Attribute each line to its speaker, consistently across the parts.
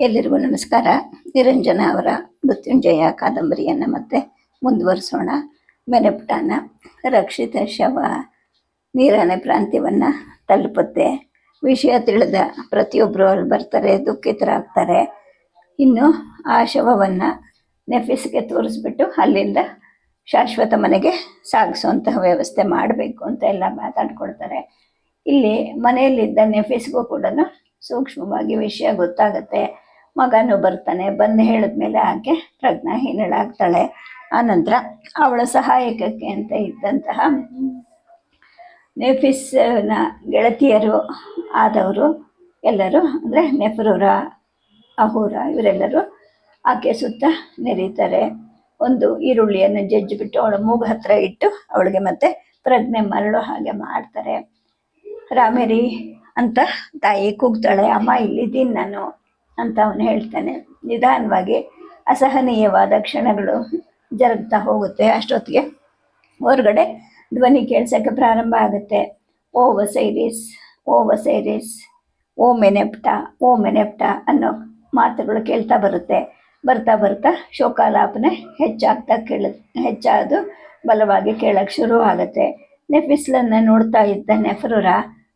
Speaker 1: ಎಲ್ಲರಿಗೂ ನಮಸ್ಕಾರ. ನಿರಂಜನ ಅವರ ಮೃತ್ಯುಂಜಯ ಕಾದಂಬರಿಯನ್ನು ಮತ್ತೆ ಮುಂದುವರಿಸೋಣ. ಮೆನೆಪುಟಾನ ರಕ್ಷಿತ ಶವ ನೀರನೆ ಪ್ರಾಂತ್ಯವನ್ನು ತಲುಪುತ್ತೆ. ವಿಷಯ ತಿಳಿದ ಪ್ರತಿಯೊಬ್ಬರು ಅಲ್ಲಿ ಬರ್ತಾರೆ, ದುಃಖಿತರಾಗ್ತಾರೆ. ಇನ್ನು ಆ ಶವವನ್ನು ನೆಫಿಸ್ಗೆ ತೋರಿಸ್ಬಿಟ್ಟು ಅಲ್ಲಿಂದ ಶಾಶ್ವತ ಮನೆಗೆ ಸಾಗಿಸುವಂತಹ ವ್ಯವಸ್ಥೆ ಮಾಡಬೇಕು ಅಂತ ಎಲ್ಲ ಮಾತಾಡ್ಕೊಳ್ತಾರೆ. ಇಲ್ಲಿ ಮನೆಯಲ್ಲಿದ್ದ ನೆಫಿಸ್ಗೂ ಕೂಡ ಸೂಕ್ಷ್ಮವಾಗಿ ವಿಷಯ ಗೊತ್ತಾಗುತ್ತೆ. ಮಗನೂ ಬರ್ತಾನೆ. ಬಂದು ಹೇಳಿದ್ಮೇಲೆ ಆಕೆ ಪ್ರಜ್ಞಾಹೀನಳಾಗ್ತಾಳೆ ಆನಂತರ ಅವಳ ಸಹಾಯಕಕ್ಕೆ ಅಂತ ಇದ್ದಂತಹ ನೆಫಿಸ್ನ ಗೆಳತಿಯರು ಆದವರು ಎಲ್ಲರೂ, ಅಂದರೆ ನೆಫ್ರೂರ, ಅಹೂರ ಇವರೆಲ್ಲರೂ ಆಕೆ ಸುತ್ತ ನೆರೀತಾರೆ. ಒಂದು ಈರುಳ್ಳಿಯನ್ನು ಜಜ್ಜಿಬಿಟ್ಟು ಅವಳ ಮೂಗು ಹತ್ರ ಇಟ್ಟು ಅವಳಿಗೆ ಮತ್ತೆ ಪ್ರಜ್ಞೆ ಮರಳೋ ಹಾಗೆ ಮಾಡ್ತಾರೆ. ರಾಮೇರಿ ಅಂತ ತಾಯಿ ಕೂಗ್ತಾಳೆ. ಅಮ್ಮ, ಇಲ್ಲಿದ್ದೀನಿ ನಾನು. ಅಂತ ಅವನು ಹೇಳ್ತಾನೆ. ನಿಧಾನವಾಗಿ ಅಸಹನೀಯವಾದ ಕ್ಷಣಗಳು ಜರುಗ್ತಾ ಹೋಗುತ್ತೆ ಅಷ್ಟೊತ್ತಿಗೆ. ಹೊರಗಡೆ ಧ್ವನಿ ಕೇಳಿಸೋಕ್ಕೆ ಪ್ರಾರಂಭ ಆಗುತ್ತೆ. ಓ ವಸೈರಿಸ್ ಓ ವಸೈರಿಸ್, ಓ ಮೆನೆಪ್ಟ ಓ ಮೆನೆಪ್ಟ ಅನ್ನೋ ಮಾತುಗಳು ಕೇಳ್ತಾ ಬರುತ್ತೆ. ಬರ್ತಾ ಬರ್ತಾ ಶೋಕಾಲಾಪನೆ ಹೆಚ್ಚಾಗ್ತಾ ಕೇಳ, ಹೆಚ್ಚಾದು ಬಲವಾಗಿ ಕೇಳಕ್ಕೆ ಶುರು ಆಗುತ್ತೆ. ನೆಫಿಸ್ಲನ್ನ ನೋಡ್ತಾ ಇದ್ದ ನೆಫ್ರೂರ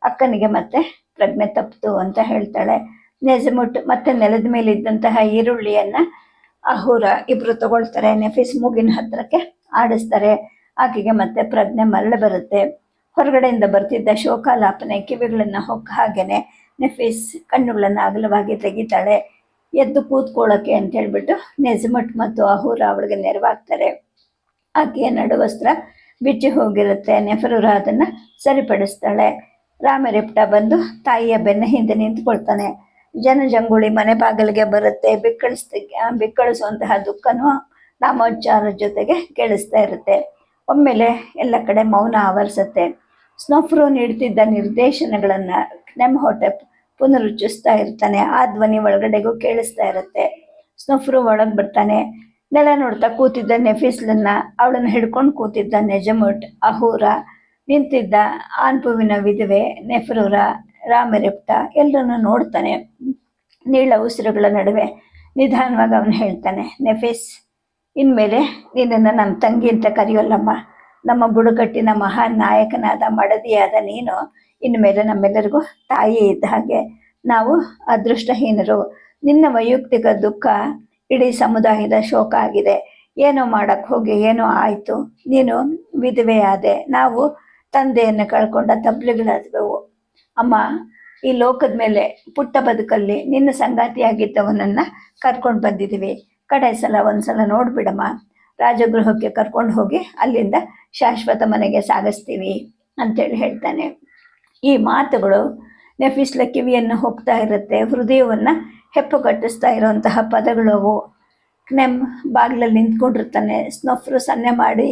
Speaker 1: ಅಕ್ಕನಿಗೆ ಮತ್ತೆ ಪ್ರಜ್ಞೆ ತಪ್ಪಿತು ಅಂತ ಹೇಳ್ತಾಳೆ. ನೆಜಮುಟ್ ಮತ್ತೆ ನೆಲದ ಮೇಲೆ ಇದ್ದಂತಹ ಈರುಳ್ಳಿಯನ್ನ ಅಹೂರ ಇಬ್ರು ತಗೊಳ್ತಾರೆ. ನೆಫಿಸ್ ಮೂಗಿನ ಹತ್ರಕ್ಕೆ ಆಡಿಸ್ತಾರೆ. ಆಕೆಗೆ ಮತ್ತೆ ಪ್ರಜ್ಞೆ ಮರಳಿ ಬರುತ್ತೆ. ಹೊರಗಡೆಯಿಂದ ಬರ್ತಿದ್ದ ಶೋಕಾಲಾಪನೆ ಕಿವಿಗಳನ್ನ ಹೊಕ್ಕ ಹಾಗೇನೆ ನೆಫಿಸ್ ಕಣ್ಣುಗಳನ್ನು ಅಗಲವಾಗಿ ತೆಗಿತಾಳೆ. ಎದ್ದು ಕೂತ್ಕೊಳ್ಳೋಕೆ ಅಂತ ಹೇಳ್ಬಿಟ್ಟು ನೆಜಮಟ್ ಮತ್ತು ಅಹೂರ ಅವಳಿಗೆ ನೆರವಾಗ್ತಾರೆ. ಆಕೆಯ ನಡುವಸ್ತ್ರ ಬಿಚ್ಚಿ ಹೋಗಿರುತ್ತೆ. ನೆಫರೂರ ಅದನ್ನು ಸರಿಪಡಿಸ್ತಾಳೆ. ರಾಮರೆಪ್ಟ ಬಂದು ತಾಯಿಯ ಬೆನ್ನ ಹಿಂದೆ ನಿಂತ್ಕೊಳ್ತಾನೆ. ಜನಜಂಗುಳಿ ಮನೆ ಬಾಗಿಲಿಗೆ ಬರುತ್ತೆ ಬಿಕ್ಕಳಿಸ್ತ ಬಿಕ್ಕಳಿಸುವಂತಹ ದುಃಖನೂ ನಾಮೋಚ್ಚಾರ ಜೊತೆಗೆ ಕೇಳಿಸ್ತಾ ಇರುತ್ತೆ. ಒಮ್ಮೆಲೆ ಎಲ್ಲ ಕಡೆ ಮೌನ ಆವರಿಸುತ್ತೆ. ಸ್ನೋಫ್ರೋ ನೀಡ್ತಿದ್ದ ನಿರ್ದೇಶನಗಳನ್ನು ಹೊಟ್ಟೆ ಪುನರುಚ್ಚಿಸ್ತಾ ಇರ್ತಾನೆ. ಆ ಧ್ವನಿ ಒಳಗಡೆಗೂ ಕೇಳಿಸ್ತಾ ಇರುತ್ತೆ. ಸ್ನೋಫ್ರು ಒಳಗೆ ಬರ್ತಾನೆ ನೆಲ ನೋಡ್ತಾ ಕೂತಿದ್ದ ನೆಫಿಸ್ಲನ್ನ, ಅವಳನ್ನ ಹಿಡ್ಕೊಂಡು ಕೂತಿದ್ದ ನೆಜಮುಟ್, ಅಹೂರ ನಿಂತಿದ್ದ ಆನ್ಪುವಿನ ವಿಧವೆ ನೆಫ್ರೂರ ರಾಮರಿಪ್ಟ ಎಲ್ಲರನ್ನು ನೋಡ್ತಾನೆ. ನೀಳ ಉಸಿರುಗಳ ನಡುವೆ ನಿಧಾನವಾಗಿ ಅವನು ಹೇಳ್ತಾನೆ, ನೆಫಿಸ್, ಇನ್ಮೇಲೆ ನಿನ್ನನ್ನು ನಮ್ಮ ತಂಗಿ ಅಂತ ಕರೆಯೋಲ್ಲಮ್ಮ. ನಮ್ಮ ಬುಡಕಟ್ಟಿನ ಮಹಾನ್ ನಾಯಕನಾದ ಮಡದಿಯಾದ ನೀನು, ಇನ್ಮೇಲೆ ನಮ್ಮೆಲ್ಲರಿಗೂ ತಾಯಿ ಇದ್ದ ಹಾಗೆ ನಾವು ಅದೃಷ್ಟಹೀನರು. ನಿನ್ನ ವೈಯಕ್ತಿಕ ದುಃಖ ಇಡೀ ಸಮುದಾಯದ ಶೋಕ ಆಗಿದೆ. ಏನೋ ಮಾಡಕ್ಕೆ ಹೋಗಿ, ಏನೋ ಆಯಿತು. ನೀನು ವಿಧವೆಯಾದೆ. ನಾವು ತಂದೆಯನ್ನು ಕಳ್ಕೊಂಡ ತಬ್ಲಿಗಳಾದವು. ಅಮ್ಮ, ಈ ಲೋಕದ ಮೇಲೆ ಪುಟ್ಟ ಬದುಕಲ್ಲಿ ನಿನ್ನ ಸಂಗಾತಿಯಾಗಿದ್ದವನನ್ನ ಕರ್ಕೊಂಡು ಬಂದಿದ್ದೀವಿ. ಕಡೆ ಸಲ, ಒಂದ್ಸಲ ನೋಡ್ಬಿಡಮ್ಮ. ರಾಜಗೃಹಕ್ಕೆ ಕರ್ಕೊಂಡು ಹೋಗಿ ಅಲ್ಲಿಂದ ಶಾಶ್ವತ ಮನೆಗೆ ಸಾಗಿಸ್ತೀವಿ ಅಂತೇಳಿ ಹೇಳ್ತಾನೆ. ಈ ಮಾತುಗಳು ನೆಫಿಸ್ಲ ಕಿವಿಯನ್ನು ಹೋಗ್ತಾ ಇರುತ್ತೆ, ಹೃದಯವನ್ನು ಹೆಪ್ಪು ಕಟ್ಟಿಸ್ತಾ ಇರುವಂತಹ ಪದಗಳು ಅವು. ನೆಮ್ ಬಾಗಿಲಲ್ಲಿ ನಿಂತ್ಕೊಂಡಿರ್ತಾನೆ, ಸ್ನೊಫ್ರು ಸನ್ನೆ ಮಾಡಿ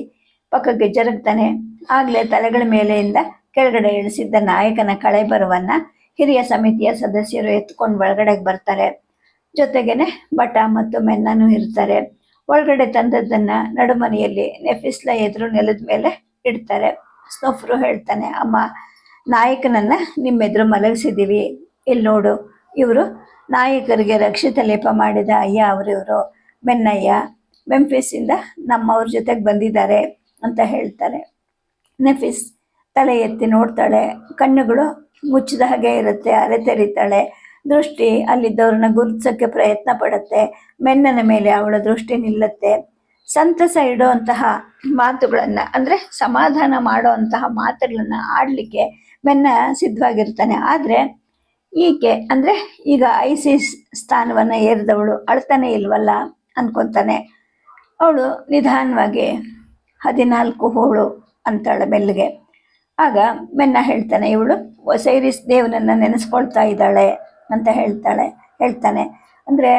Speaker 1: ಪಕ್ಕಕ್ಕೆ ಜರುಗ್ತಾನೆ. ಆಗಲೇ ತಲೆಗಳ ಮೇಲೆಯಿಂದ ಕೆಳಗಡೆ ಇಳಿಸಿದ್ದ ನಾಯಕನ ಕಳೆಬರವನ್ನು ಹಿರಿಯ ಸಮಿತಿಯ ಸದಸ್ಯರು ಎತ್ಕೊಂಡು ಒಳಗಡೆಗೆ ಬರ್ತಾರೆ. ಜೊತೆಗೇನೆ ಬಟ ಮತ್ತು ಮೆನ್ನನು ಇರ್ತಾರೆ. ಒಳಗಡೆ ತಂದದ್ದನ್ನ ನಡುಮನೆಯಲ್ಲಿ ನೆಫಿಸ್ಲ ಎದುರು ನೆಲದ ಮೇಲೆ ಇಡ್ತಾರೆ. ಸ್ನೊಫ್ರು ಹೇಳ್ತಾನೆ, ಅಮ್ಮ, ನಾಯಕನನ್ನ ನಿಮ್ಮೆದುರು ಮಲಗಿಸಿದ್ದೀವಿ ಇಲ್ಲಿ ನೋಡು, ಇವರು ನಾಯಕರಿಗೆ ರಕ್ಷಿತ ಲೇಪ ಮಾಡಿದ ಅಯ್ಯ ಅವರಿವರು. ಮೆನ್ನಯ್ಯ ಮೆಂಫಿಸಿಂದ ನಮ್ಮವ್ರ ಜೊತೆಗೆ ಬಂದಿದ್ದಾರೆ ಅಂತ ಹೇಳ್ತಾರೆ. ನೆಫಿಸ್ ತಲೆ ಎತ್ತಿ ನೋಡ್ತಾಳೆ, ಕಣ್ಣುಗಳು ಮುಚ್ಚಿದ ಹಾಗೆ ಇರುತ್ತೆ ಅರೆ ತೆರಿತಾಳೆ ದೃಷ್ಟಿ ಅಲ್ಲಿದ್ದವ್ರನ್ನ ಗುರುತಿಸೋಕ್ಕೆ ಪ್ರಯತ್ನ ಪಡುತ್ತೆ, ಮೆನ್ನನ ಮೇಲೆ ಅವಳ ದೃಷ್ಟಿ ನಿಲ್ಲುತ್ತೆ. ಸಂತಸ ಇಡುವಂತಹ ಮಾತುಗಳನ್ನು, ಅಂದರೆ ಸಮಾಧಾನ ಮಾಡುವಂತಹ ಮಾತುಗಳನ್ನು ಆಡಲಿಕ್ಕೆ ಮೆನ್ನ ಸಿದ್ಧವಾಗಿರ್ತಾನೆ. ಆದರೆ ಈಕೆ, ಅಂದರೆ ಈಗ ಐಸಿಸ್ ಸ್ಥಾನವನ್ನು ಏರಿದವಳು ಅಳ್ತಾನೆ ಇಲ್ವಲ್ಲ ಅಂದ್ಕೊತಾನೆ ಅವಳು ನಿಧಾನವಾಗಿ ಹದಿನಾಲ್ಕು ಹೋಳು ಅಂತಾಳೆ ಮೆಲ್ಲಿಗೆ ಆಗ ಮೆನ್ನ ಹೇಳ್ತಾನೆ, ಇವಳು ಒಸೈರಿಸ್ ದೇವನನ್ನು ನೆನೆಸ್ಕೊಳ್ತಾ ಇದ್ದಾಳೆ ಅಂತ ಹೇಳ್ತಾಳೆ, ಹೇಳ್ತಾನೆ. ಅಂದರೆ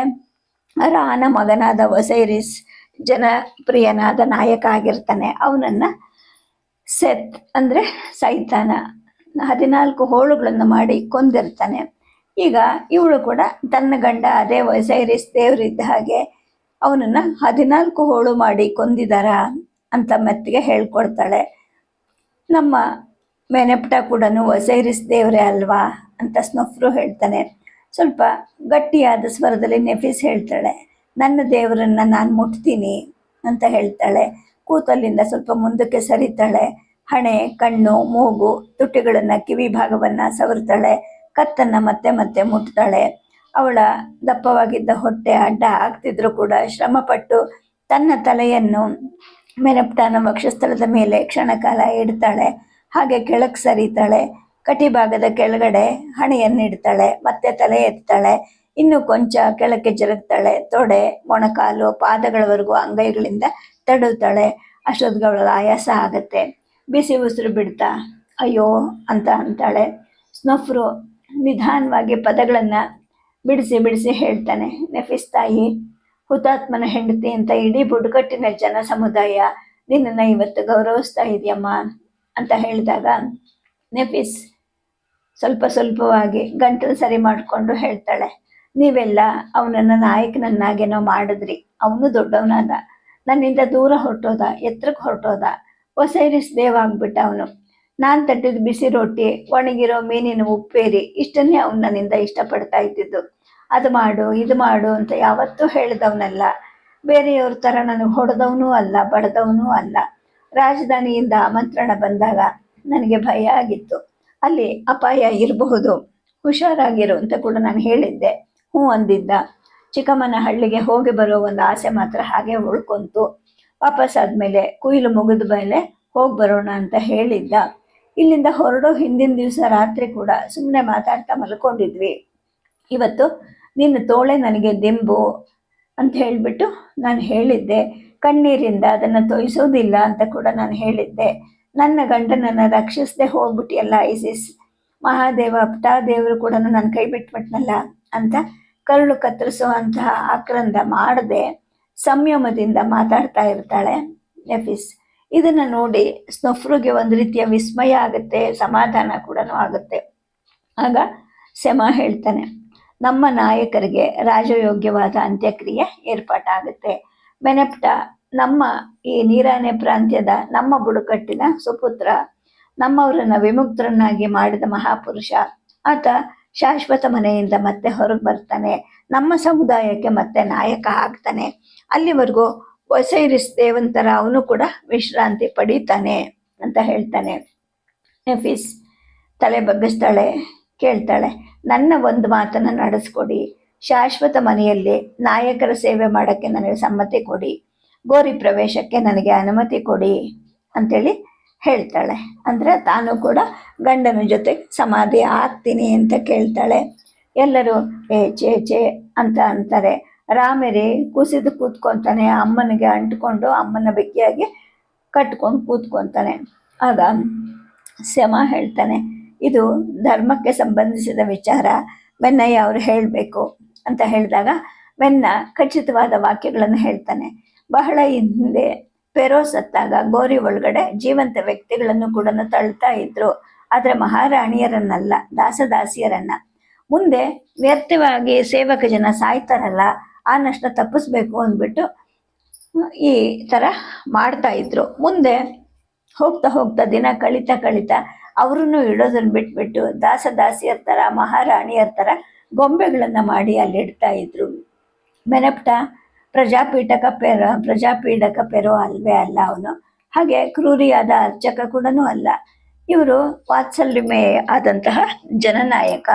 Speaker 1: ರಾನ ಮಗನಾದ ಒಸೈರಿಸ್ ಜನಪ್ರಿಯನಾದ ನಾಯಕ ಆಗಿರ್ತಾನೆ. ಅವನನ್ನು ಸೆತ್ ಅಂದರೆ ಸೈತಾನ ಹದಿನಾಲ್ಕು ಹೋಳುಗಳನ್ನು ಮಾಡಿ ಕೊಂದಿರ್ತಾನೆ. ಈಗ ಇವಳು ಕೂಡ ತನ್ನ ಗಂಡ ಅದೇ ವಸೈರಿಸ್ ದೇವರಿದ್ದ ಹಾಗೆ ಅವನನ್ನು ಹದಿನಾಲ್ಕು ಹೋಳು ಮಾಡಿ ಕೊಂದಿದಾರ ಅಂತ ಮೆತ್ತಿಗೆ ಹೇಳ್ಕೊಡ್ತಾಳೆ. ನಮ್ಮ ಮೆನೆಪ್ಟ ಕೂಡ ಒಸೈರಿಸ್ ದೇವರೇ ಅಲ್ವಾ? ಅಂತ ಸ್ನೊಫ್ರು ಹೇಳ್ತಾನೆ. ಸ್ವಲ್ಪ ಗಟ್ಟಿಯಾದ ಸ್ವರದಲ್ಲಿ ನೆಫೀಸ್ ಹೇಳ್ತಾಳೆ, ನನ್ನ ದೇವರನ್ನ ನಾನು ಮುಟ್ತೀನಿ ಅಂತ ಹೇಳ್ತಾಳೆ. ಕೂತಲ್ಲಿಂದ ಸ್ವಲ್ಪ ಮುಂದಕ್ಕೆ ಸರಿತಾಳೆ. ಹಣೆ, ಕಣ್ಣು, ಮೂಗು, ತುಟಿಗಳನ್ನು, ಕಿವಿ ಭಾಗವನ್ನು ಸವರ್ತಾಳೆ ಕತ್ತನ್ನು ಮತ್ತೆ ಮತ್ತೆ ಮುಟ್ತಾಳೆ. ಅವಳ ದಪ್ಪವಾಗಿದ್ದ ಹೊಟ್ಟೆ ಅಡ್ಡ ಆಗ್ತಿದ್ರು ಕೂಡ ಶ್ರಮಪಟ್ಟು ತನ್ನ ತಲೆಯನ್ನು ಮೆನಪ್ಟಾನ ವಕ್ಷಸ್ಥಳದ ಮೇಲೆ ಕ್ಷಣಕಾಲ ಇಡ್ತಾಳೆ. ಹಾಗೆ ಕೆಳಕ್ಕೆ ಸರಿತಾಳೆ, ಕಟಿಭಾಗದ ಕೆಳಗಡೆ ಹಣೆಯನ್ನು ಇಡ್ತಾಳೆ ಮತ್ತೆ ತಲೆ ಎತ್ತಾಳೆ, ಇನ್ನು ಕೊಂಚ ಕೆಳಕ್ಕೆ ಜರುಗ್ತಾಳೆ, ತೊಡೆ, ಮೊಣಕಾಲು, ಪಾದಗಳವರೆಗೂ ಅಂಗೈಗಳಿಂದ ತಡುತ್ತಾಳೆ ಅಷ್ಟೊತ್ತಿಗೆ ಆಯಾಸ ಆಗುತ್ತೆ. ಬಿಸಿ ಉಸಿರು ಬಿಡ್ತಾ, ಅಯ್ಯೋ ಅಂತ ಅಂತಾಳೆ. ಸ್ನಫ್ರು ನಿಧಾನವಾಗಿ ಪದಗಳನ್ನು ಬಿಡಿಸಿ ಬಿಡಿಸಿ ಹೇಳ್ತಾನೆ. ನೆಫಿಸ್ ತಾಯಿ ಹುತಾತ್ಮನ ಹೆಂಡತಿ ಅಂತ ಇಡೀ ಬುಡಕಟ್ಟಿನ ಜನ ಸಮುದಾಯ ನಿನ್ನನ್ನು ಇವತ್ತು ಗೌರವಿಸ್ತಾ ಇದೆಯಮ್ಮ. ಅಂತ ಹೇಳಿದಾಗ, ನೆಫಿಸ್, ಸ್ವಲ್ಪ ಸ್ವಲ್ಪವಾಗಿ ಗಂಟಲು ಸರಿ ಮಾಡಿಕೊಂಡು ಹೇಳ್ತಾಳೆ. ನೀವೆಲ್ಲ ಅವನನ್ನು ನಾಯಕನನ್ನಾಗೇನೋ ಮಾಡಿದ್ರಿ. ಅವನು ದೊಡ್ಡವನಾದ. ನನ್ನಿಂದ ದೂರ ಹೊರಟೋದ, ಎತ್ತರಕ್ಕೆ ಹೊರಟೋದ. ಒಸೈರಿಸ್ ದೇವ ಆಗ್ಬಿಟ್ಟ ಅವನು. ನಾನು ತಟ್ಟಿದ ಬಿಸಿ ರೊಟ್ಟಿ, ಒಣಗಿರೋ ಮೀನಿನ ಉಪ್ಪೇರಿ, ಇಷ್ಟನ್ನೇ ಅವನು ನನ್ನಿಂದ ಇಷ್ಟಪಡ್ತಾ ಇದ್ದಿದ್ದು. ಅದು ಮಾಡು, ಇದು ಮಾಡು ಅಂತ ಯಾವತ್ತೂ ಹೇಳಿದವನಲ್ಲ. ಬೇರೆಯವ್ರ ಥರ ನನಗೆ ಹೊಡೆದವನೂ ಅಲ್ಲ, ಬಡ್ದವನೂ ಅಲ್ಲ. ರಾಜಧಾನಿಯಿಂದ ಆಮಂತ್ರಣ ಬಂದಾಗ ನನಗೆ ಭಯ ಆಗಿತ್ತು. ಅಲ್ಲಿ ಅಪಾಯ ಇರಬಹುದು. ಹುಷಾರಾಗಿರು ಅಂತ ಕೂಡ ನಾನು ಹೇಳಿದ್ದೆ. ಹ್ಞೂ ಅಂದಿದ್ದ. ಚಿಕ್ಕಮ್ಮನ ಹಳ್ಳಿಗೆ ಹೋಗಿ ಬರೋ ಒಂದು ಆಸೆ ಮಾತ್ರ ಹಾಗೆ ಉಳ್ಕೊಂತು. ವಾಪಸ್ ಆದಮೇಲೆ ಕುಯಿಲು ಮುಗಿದ ಮೇಲೆ ಹೋಗಿ ಬರೋಣ ಅಂತ ಹೇಳಿದ್ದ. ಇಲ್ಲಿಂದ ಹೊರಡೋ ಹಿಂದಿನ ದಿವಸ ರಾತ್ರಿ ಕೂಡ ಸುಮ್ಮನೆ ಮಾತಾಡ್ತಾ ಮಲ್ಕೊಂಡಿದ್ವಿ. ಇವತ್ತು ನಿನ್ನ ತೋಳೆ ನನಗೆ ದಿಂಬು ಅಂತ ಹೇಳಿಬಿಟ್ಟು ನಾನು ಹೇಳಿದ್ದೆ. ಕಣ್ಣೀರಿಂದ ಅದನ್ನು ತೊಯಿಸೋದಿಲ್ಲ ಅಂತ ಕೂಡ ನಾನು ಹೇಳಿದ್ದೆ. ನನ್ನ ಗಂಡನನ್ನು ರಕ್ಷಿಸದೆ ಹೋಗ್ಬಿಟ್ಟಿಯಲ್ಲ ಐಸಿಸ್. ಮಹಾದೇವ ದೇವರು ಕೂಡ ನನ್ನ ಕೈ ಬಿಟ್ಬಿಟ್ನಲ್ಲ ಅಂತ ಕರುಳು ಕತ್ತರಿಸುವಂತಹ ಆಕ್ರಂದ ಮಾಡದೆ ಸಂಯಮದಿಂದ ಮಾತಾಡ್ತಾ ಇರ್ತಾಳೆ ಎಫಿಸ್ ಇದನ್ನು ನೋಡಿ ಸ್ನಫ್ರುಗೆ ಒಂದು ರೀತಿಯ ವಿಸ್ಮಯ ಆಗುತ್ತೆ, ಸಮಾಧಾನ ಕೂಡ ಆಗುತ್ತೆ. ಆಗ ಸೆಮ ಹೇಳ್ತಾನೆ, ನಮ್ಮ ನಾಯಕರಿಗೆ ರಾಜಯೋಗ್ಯವಾದ ಅಂತ್ಯಕ್ರಿಯೆ ಏರ್ಪಾಟಾಗುತ್ತೆ. ಬೆನೆಪ್ಟ ನಮ್ಮ ಈ ನೀರಾನೆ ಪ್ರಾಂತ್ಯದ ನಮ್ಮ ಬುಡಕಟ್ಟಿನ ಸುಪುತ್ರ, ನಮ್ಮವರನ್ನ ವಿಮುಕ್ತರನ್ನಾಗಿ ಮಾಡಿದ ಮಹಾಪುರುಷ. ಆತ ಶಾಶ್ವತ ಮನೆಯಿಂದ ಮತ್ತೆ ಹೊರಗೆ ಬರ್ತಾನೆ. ನಮ್ಮ ಸಮುದಾಯಕ್ಕೆ ಮತ್ತೆ ನಾಯಕ ಆಗ್ತಾನೆ. ಅಲ್ಲಿವರೆಗೂ ಒಸೈರಿಸ್ ದೇವಂತರ ಅವನು ಕೂಡ ವಿಶ್ರಾಂತಿ ಪಡೀತಾನೆ ಅಂತ ಹೇಳ್ತಾನೆ. ನೆಫೀಸ್ ತಲೆ ಬಗ್ಗಿಸ್ತಾಳೆ, ಕೇಳ್ತಾಳೆ, ನನ್ನ ಒಂದು ಮಾತನ್ನು ನಡೆಸ್ಕೊಡಿ. ಶಾಶ್ವತ ಮನೆಯಲ್ಲಿ ನಾಯಕರ ಸೇವೆ ಮಾಡೋಕ್ಕೆ ನನಗೆ ಸಮ್ಮತಿ ಕೊಡಿ. ಗೋರಿ ಪ್ರವೇಶಕ್ಕೆ ನನಗೆ ಅನುಮತಿ ಕೊಡಿ ಅಂತೇಳಿ ಹೇಳ್ತಾಳೆ. ಅಂದರೆ ತಾನು ಕೂಡ ಗಂಡನ ಜೊತೆ ಸಮಾಧಿ ಆಗ್ತೀನಿ ಅಂತ ಕೇಳ್ತಾಳೆ. ಎಲ್ಲರೂ ಏ ಚೇ ಚೇ ಅಂತ ಅಂತಾರೆ. ರಾಮೇರಿ ಕುಸಿದು ಕೂತ್ಕೊತಾನೆ. ಅಮ್ಮನಿಗೆ ಅಂಟ್ಕೊಂಡು ಅಮ್ಮನ ಬೆಕ್ಕಿಯಾಗಿ ಕಟ್ಕೊಂಡು ಕೂತ್ಕೊತಾನೆ. ಆಗ ಶಮ ಹೇಳ್ತಾನೆ, ಇದು ಧರ್ಮಕ್ಕೆ ಸಂಬಂಧಿಸಿದ ವಿಚಾರ. ಬೆನ್ನಯ್ಯ ಅವರು ಹೇಳಬೇಕು. ಅಂತ ಹೇಳಿದಾಗ ವೆನ್ನ ಖಚಿತವಾದ ವಾಕ್ಯಗಳನ್ನು ಹೇಳ್ತಾನೆ. ಬಹಳ ಹಿಂದೆ ಪೆರೋ ಸತ್ತಾಗ ಗೋರಿ ಒಳಗಡೆ ಜೀವಂತ ವ್ಯಕ್ತಿಗಳನ್ನು ಕೂಡ ತಳ್ತಾ ಇದ್ರು. ಆದರೆ ಮಹಾರಾಣಿಯರನ್ನಲ್ಲ, ದಾಸದಾಸಿಯರನ್ನ. ಮುಂದೆ ವ್ಯರ್ಥವಾಗಿ ಸೇವಕ ಜನ ಸಾಯ್ತಾರಲ್ಲ, ಆ ನಷ್ಟ ತಪ್ಪಿಸ್ಬೇಕು ಅಂದ್ಬಿಟ್ಟು ಈ ಥರ ಮಾಡ್ತಾ ಇದ್ರು. ಮುಂದೆ ಹೋಗ್ತಾ ಹೋಗ್ತಾ ದಿನ ಕಳೀತಾ ಕಳೀತಾ ಅವ್ರನ್ನು ಇಡೋದನ್ನ ಬಿಟ್ಬಿಟ್ಟು ದಾಸ ದಾಸಿಯರ ಥರ ಮಹಾರಾಣಿಯರ ಥರ ಗೊಂಬೆಗಳನ್ನು ಮಾಡಿ ಅಲ್ಲಿ ಇಡ್ತಾ ಇದ್ರು. ಮೆನಪ್ಟ ಪ್ರಜಾಪೀಠಕ ಪೆರ, ಪ್ರಜಾಪೀಠಕ ಪೆರೋ ಅಲ್ವೇ ಅಲ್ಲ ಅವನು. ಹಾಗೆ ಕ್ರೂರಿಯಾದ ಅರ್ಚಕ ಕೂಡ ಅಲ್ಲ. ಇವರು ವಾತ್ಸಲ್ಯಮೇ ಆದಂತಹ ಜನನಾಯಕ.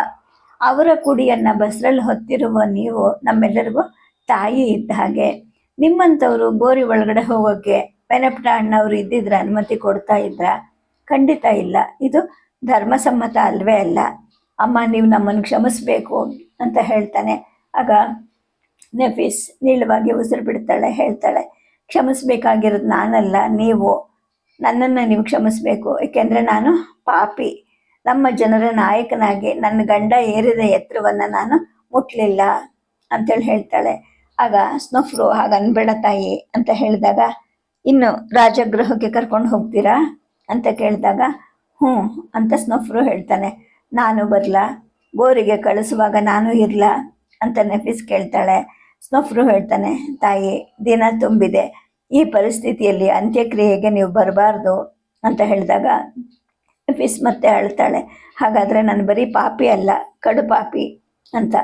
Speaker 1: ಅವರ ಕುಡಿಯನ್ನ ಬಸ್ರಲ್ಲಿ ಹೊತ್ತಿರುವ ನೀವು, ನಮ್ಮೆಲ್ಲರಿಗೂ ತಾಯಿ ಇದ್ದ ಹಾಗೆ. ನಿಮ್ಮಂಥವ್ರು ಗೋರಿ ಒಳಗಡೆ ಹೋಗೋಕ್ಕೆ ಪೆನಪ್ಟ ಅಣ್ಣವರು ಇದ್ದಿದ್ರೆ ಅನುಮತಿ ಕೊಡ್ತಾ ಇದ್ರ? ಖಂಡಿತ ಇಲ್ಲ. ಇದು ಧರ್ಮಸಮ್ಮತ ಅಲ್ವೇ ಅಲ್ಲ. ಅಮ್ಮ, ನೀವು ನಮ್ಮನ್ನು ಕ್ಷಮಿಸ್ಬೇಕು ಅಂತ ಹೇಳ್ತಾನೆ. ಆಗ ನೆಫೀಸ್ ನೀಳವಾಗಿ ಉಸಿರು ಬಿಡ್ತಾಳೆ, ಹೇಳ್ತಾಳೆ, ಕ್ಷಮಿಸ್ಬೇಕಾಗಿರೋದು ನಾನಲ್ಲ, ನೀವು. ನನ್ನನ್ನು ನೀವು ಕ್ಷಮಿಸ್ಬೇಕು. ಏಕೆಂದರೆ ನಾನು ಪಾಪಿ. ನಮ್ಮ ಜನರ ನಾಯಕನಾಗಿ ನನ್ನ ಗಂಡ ಏರಿದ ಎತ್ತರವನ್ನು ನಾನು ಮುಟ್ಲಿಲ್ಲ ಅಂತೇಳಿ ಹೇಳ್ತಾಳೆ. ಆಗ ಸ್ನೋಫ್ರು ಹಾಗೆ ಅನ್ಬೇಡ ತಾಯಿ ಅಂತ ಹೇಳಿದಾಗ, ಇನ್ನು ರಾಜಗೃಹಕ್ಕೆ ಕರ್ಕೊಂಡು ಹೋಗ್ತೀರಾ? ಅಂತ ಕೇಳಿದಾಗ, ಹ್ಞೂ ಅಂತ ಸ್ನೊಫ್ರು ಹೇಳ್ತಾನೆ, ನಾನು ಬರಲಾ? ಗೋರಿಗೆ ಕಳಿಸುವಾಗ ನಾನು ಇರಲಾ? ಅಂತ ನೆಫಿಸ್ ಕೇಳ್ತಾಳೆ. ಸ್ನೊಫ್ರು ಹೇಳ್ತಾನೆ, ತಾಯಿ, ದಿನ ತುಂಬಿದೆ. ಈ ಪರಿಸ್ಥಿತಿಯಲ್ಲಿ ಅಂತ್ಯಕ್ರಿಯೆಗೆ ನೀವು ಬರಬಾರ್ದು. ಅಂತ ಹೇಳಿದಾಗ ಫಿಸ್ ಮತ್ತೆ ಅಳ್ತಾಳೆ, ಹಾಗಾದರೆ ನಾನು ಬರೀ ಪಾಪಿ ಅಲ್ಲ, ಕಡು ಪಾಪಿ ಅಂತ.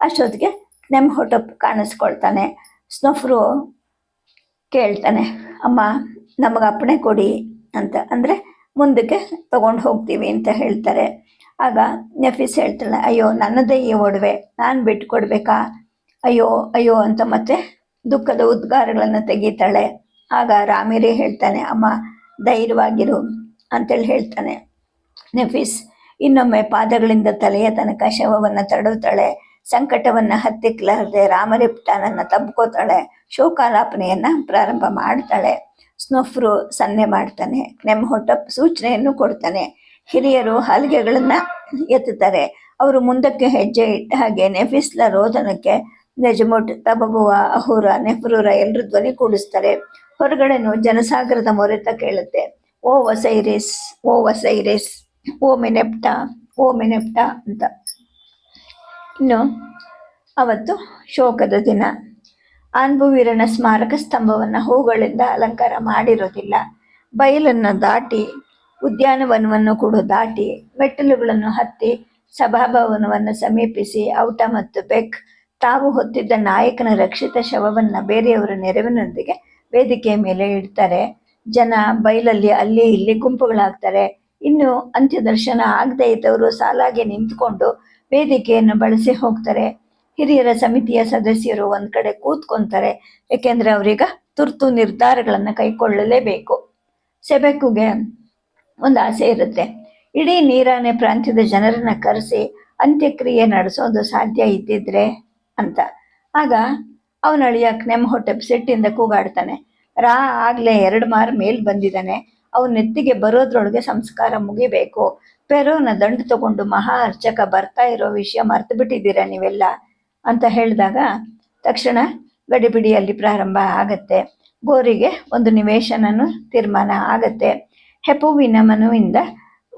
Speaker 1: ಅಷ್ಟೊತ್ತಿಗೆ ನೆಮ್ಮ ಹೊಟ್ಟಪ್ ಕಾಣಿಸ್ಕೊಳ್ತಾನೆ. ಸ್ನೊಫ್ರು ಕೇಳ್ತಾನೆ, ಅಮ್ಮ, ನಮಗೆ ಅಪ್ಪಣೆ ಕೊಡಿ ಅಂತ. ಅಂದರೆ ಮುಂದಕ್ಕೆ ತಗೊಂಡು ಹೋಗ್ತೀವಿ ಅಂತ ಹೇಳ್ತಾರೆ. ಆಗ ನೆಫಿಸ್ ಹೇಳ್ತಾಳೆ ಅಯ್ಯೋ, ನನ್ನದೇ ಈ ಒಡವೆ. ನಾನು ಬಿಟ್ಟು ಕೊಡಬೇಕಾ ಅಯ್ಯೋ ಅಯ್ಯೋ, ಅಂತ ಮತ್ತೆ ದುಃಖದ ಉದ್ಗಾರಗಳನ್ನು ತೆಗೀತಾಳೆ. ಆಗ ರಾಮಿರಿ ಹೇಳ್ತಾನೆ, ಅಮ್ಮ, ಧೈರ್ಯವಾಗಿರು ಅಂತೇಳಿ ಹೇಳ್ತಾನೆ. ನೆಫಿಸ್ ಇನ್ನೊಮ್ಮೆ ಪಾದಗಳಿಂದ ತಲೆಯ ತನಕ ಶವವನ್ನು ತಡವುತ್ತಾಳೆ ಸಂಕಟವನ್ನು ಹತ್ತಿಕ್ಲಾರದೆ ರಾಮರಿಪ್ಟಾನನ್ನು ತಬ್ಕೋತಾಳೆ, ಶೋಕಾಲಾಪನೆಯನ್ನ ಪ್ರಾರಂಭ ಮಾಡ್ತಾಳೆ. ಸ್ನೊಫ್ರು ಸನ್ನೆ ಮಾಡ್ತಾನೆ ನೆಮ್ ಹೊಟ್ಟಪ್ ಸೂಚನೆಯನ್ನು ಕೊಡ್ತಾನೆ. ಹಿರಿಯರು ಹಲಿಗೆಗಳನ್ನು ಎತ್ತುತ್ತಾರೆ. ಅವರು ಮುಂದಕ್ಕೆ ಹೆಜ್ಜೆ ಇಟ್ಟ ಹಾಗೆ ನೆಫಿಸ್ಲ ರೋದನಕ್ಕೆ ನೆಜಮುಟ್, ತಬಬುವ, ಅಹುರ, ನೆಫ್ರೂರ ಎಲ್ಲರೂ ಧ್ವನಿ ಕೂಡಿಸ್ತಾರೆ. ಹೊರಗಡೆನು ಜನಸಾಗರದ ಮೊರೆತ ಕೇಳುತ್ತೆ. ಓ ವಸೈರಿಸ್ ಓ ವಸೈರಿಸ್, ಓ ಮೆನೆಪ್ಟ ಓ ಮೆನೆಪ್ಟ ಅಂತ. ಇನ್ನು ಅವತ್ತು ಶೋಕದ ದಿನ. ಆನ್ಭುವೀರನ ಸ್ಮಾರಕ ಸ್ತಂಭವನ್ನು ಹೂಗಳಿಂದ ಅಲಂಕಾರ ಮಾಡಿರೋದಿಲ್ಲ. ಬಯಲನ್ನು ದಾಟಿ, ಉದ್ಯಾನವನವನ್ನು ಕೂಡ ದಾಟಿ, ಮೆಟ್ಟಿಲುಗಳನ್ನು ಹತ್ತಿ, ಸಭಾಭವನವನ್ನು ಸಮೀಪಿಸಿ, ಔಟ ಮತ್ತು ಬೆಕ್, ತಾವು ಹೊತ್ತಿದ್ದ ನಾಯಕನ ರಕ್ಷಿತ ಶವವನ್ನು ಬೇರೆಯವರ ನೆರವಿನೊಂದಿಗೆ ವೇದಿಕೆಯ ಮೇಲೆ ಇಡ್ತಾರೆ. ಜನ ಬಯಲಲ್ಲಿ ಅಲ್ಲಿ ಇಲ್ಲಿ ಗುಂಪುಗಳಾಗ್ತಾರೆ. ಇನ್ನು ಅಂತ್ಯದರ್ಶನ ಆಗದೇ ಇದ್ದವರು ಸಾಲಾಗಿ ನಿಂತ್ಕೊಂಡು ವೇದಿಕೆಯನ್ನು ಬಳಸಿ ಹೋಗ್ತಾರೆ. ಹಿರಿಯರ ಸಮಿತಿಯ ಸದಸ್ಯರು ಒಂದ್ ಕಡೆ ಕೂತ್ಕೊಂತಾರೆ. ಏಕೆಂದ್ರೆ ಅವರೀಗ ತುರ್ತು ನಿರ್ಧಾರಗಳನ್ನು ಕೈಕೊಳ್ಳಲೇಬೇಕು. ಸೆಬೆಕುಗೆ ಒಂದು ಆಸೆ ಇರುತ್ತೆ. ಇಡೀ ನೀರಾನೆ ಪ್ರಾಂತ್ಯದ ಜನರನ್ನ ಕರೆಸಿ ಅಂತ್ಯಕ್ರಿಯೆ ನಡೆಸೋದು ಸಾಧ್ಯ ಇದ್ದಿದ್ರೆ ಅಂತ. ಆಗ ಅವನ ಅಳಿಯ ಹೊಟ್ಟೆ ಸಿಟ್ಟಿಂದ ಕೂಗಾಡ್ತಾನೆ. ರಾ ಆಗ್ಲೇ ಎರಡು ಮಾರು ಮೇಲ್ ಬಂದಿದ್ದಾನೆ. ಅವನ ನೆತ್ತಿಗೆ ಬರೋದ್ರೊಳಗೆ ಸಂಸ್ಕಾರ ಮುಗಿಬೇಕು. ಪೆರೋನ ದಂಡು ತಗೊಂಡು ಮಹಾ ಅರ್ಚಕ ಬರ್ತಾ ಇರೋ ವಿಷಯ ಮರ್ತು ಬಿಟ್ಟಿದ್ದೀರಾ ನೀವೆಲ್ಲ? ಅಂತ ಹೇಳಿದಾಗ, ತಕ್ಷಣ ಗಡಿಬಿಡಿಯಲ್ಲಿ ಪ್ರಾರಂಭ ಆಗತ್ತೆ. ಗೋರಿಗೆ ಒಂದು ನಿವೇಶನನು ತೀರ್ಮಾನ ಆಗತ್ತೆ. ಹೆಪುವಿನ ಮನುವಿಂದ